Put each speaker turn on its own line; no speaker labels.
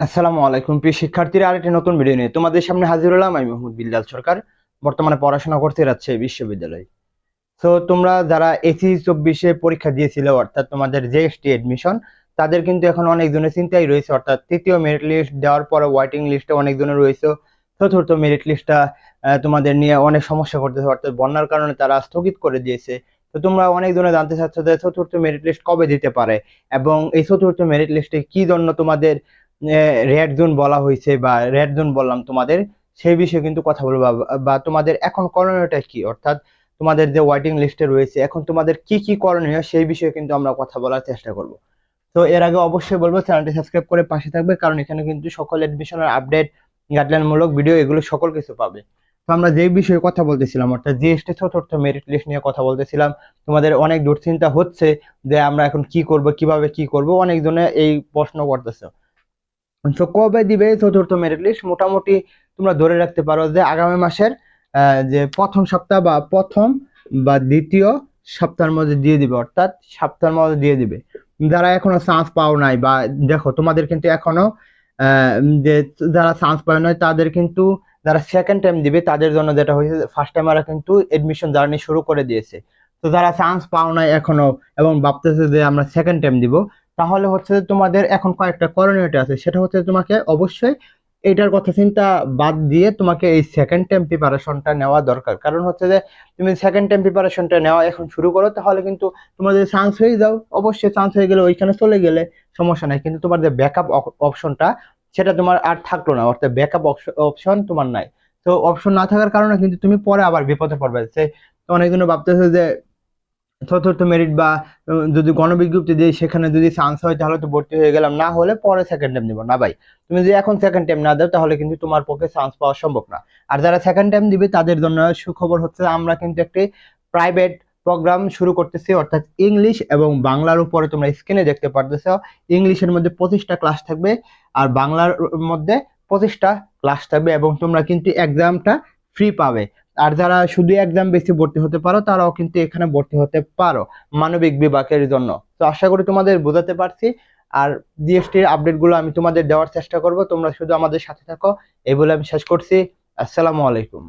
আসসালামু আলাইকুম, প্রিয় শিক্ষার্থীরা আর আরেকটি নতুন ভিডিও নিয়ে তোমাদের সামনে হাজির হলাম। আমি মোহাম্মদ বিল্লাল সরকার, বর্তমানে পড়াশোনা করতে যাচ্ছে বিশ্ববিদ্যালয়ে। তো তোমরা যারা এসি চব্বিশে পরীক্ষা দিয়েছিলে, অর্থাৎ তোমাদের জিএসটি এডমিশন তাদের কিন্তু এখন অনেকজনের চিন্তাই রয়েছে। অর্থাৎ তৃতীয় মেরিট লিস্ট দেওয়ার পরে ওয়েটিং লিস্টে অনেকজনের রয়েছে। চতুর্থ মেরিট লিস্টটা তোমাদের নিয়ে অনেক সমস্যা করতেছে। অর্থাৎ বন্যার কারণে তারা স্থগিত করে দিয়েছে। তো তোমরা অনেক অনেকজনে জানতে চাচ্ছ যে চতুর্থ মেরিট লিস্ট কবে দিতে পারে এবং এই চতুর্থ মেরিট লিস্টে কি জন্য তোমাদের রেড জোন বলা হয়েছে বা রেড জোন বললাম তোমাদের, সেই বিষয়ে কিন্তু কথা বলব। বা- তোমাদের এখন করণীয়টা কি? অর্থাৎ তোমাদের যে ওয়েটিং লিস্টে রয়েছে, এখন তোমাদের কি কি করণীয় সেই বিষয়ে কিন্তু আমরা কথা বলার চেষ্টা করব। তো এর আগে অবশ্যই বলব, চ্যানেলটি সাবস্ক্রাইব করে পাশে থাকবে, কারণ এখানে কিন্তু সকল এডমিশনের আপডেট গাইডলাইন মূলক ভিডিও এগুলো সকল কিছু পাবে। তো আমরা যে বিষয়ে কথা বলতেছিলাম, অর্থাৎ জিএসটি চতুর্থ মেরিট লিস্ট নিয়ে কথা বলতেছিলাম, তোমাদের অনেক দুশ্চিন্তা হচ্ছে যে আমরা এখন কি করব, কীভাবে কি করব, অনেকজনে এই প্রশ্ন করতেছে। তো কবে দিবে চতুর্থ মেরিট লিস্ট মোটামুটি তোমরা ধরে রাখতে পারো যে আগামী মাসের যে প্রথম সপ্তাহ বা প্রথম বা দ্বিতীয় সপ্তাহের মধ্যে দিয়ে দিবে, অর্থাৎ সপ্তাহের মধ্যে দিয়ে দিবে। যারা এখনও চান্স পাও নাই বা দেখো তোমাদের কিন্তু এখনও যে যারা চান্স পায় নাই, তাদের কিন্তু যারা সেকেন্ড টাইম দিবে, তাদের জন্য যেটা হয়েছে ফার্স্ট টাইম টাইমাররা কিন্তু এডমিশন জার্নি শুরু করে দিয়েছে। তো যারা চান্স পাও নাই এখনও এবং ভাবতেছে যে আমরা সেকেন্ড টাইম দিব তাহলে হচ্ছে যে তোমাদের এখন কয়েকটা করণীয়টা আছে। সেটা হচ্ছে তোমাকে অবশ্যই এটার কথা চিন্তা বাদ দিয়ে তোমাকে এই সেকেন্ড টাইম প্রিপারেশনটা নেওয়া দরকার। কারণ হচ্ছে যে তুমি সেকেন্ড টাইম প্রিপারেশনটা নেওয়া এখন শুরু করো, তাহলে কিন্তু তোমার যদি চান্স হয়ে যাও। অবশ্যই চান্স হয়ে গেলে ওইখানে চলে গেলে সমস্যা নাই। কিন্তু তোমার যে ব্যাকআপ অপশনটা সেটা তোমার আর থাকল না। অর্থাৎ ব্যাকআপ অপশন তোমার নাই। তো অপশন না থাকার কারণে কিন্তু তুমি পরে আবার বিপদে পড়বে। সে অনেকজন ভাবতেছে যে চতুর্থ মেরিট বা যদি গণবিজ্ঞপ্তি দিই, সেখানে যদি চান্স হয়, তাহলে তো ভর্তি হয়ে গেলাম। না হলে পরে সেকেন্ড টাইম দিব না ভাই, তুমি যদি এখন সেকেন্ড টাইম না দাও, তাহলে কিন্তু তোমার পক্ষে চান্স পাওয়া সম্ভব না। আর যারা সেকেন্ড টাইম দিবে, তাদের জন্য সুখবর হচ্ছে, আমরা কিন্তু একটি প্রাইভেট প্রোগ্রাম শুরু করতেছি, অর্থাৎ ইংলিশ এবং বাংলার উপরে তোমরা স্ক্রিনে দেখতে পারতেছো। ইংলিশের মধ্যে পঁচিশটা ক্লাস থাকবে, আর বাংলার মধ্যে পঁচিশটা ক্লাস থাকবে এবং তোমরা কিন্তু এক্সামটা ফ্রি পাবে। আর যারা শুধু এক্সাম বেশি ভর্তি হতে পারো, তারাও কিন্তু এখানে ভর্তি হতে পারো মানবিক বিভাগের জন্য। তো আশা করি তোমাদের বোঝাতে পারছি। আর জিএসটির আপডেটগুলো আমি তোমাদের দেওয়ার চেষ্টা করব। তোমরা শুধু আমাদের সাথে থাকো। এই বলে আমি শেষ করছি। আসসালামু আলাইকুম।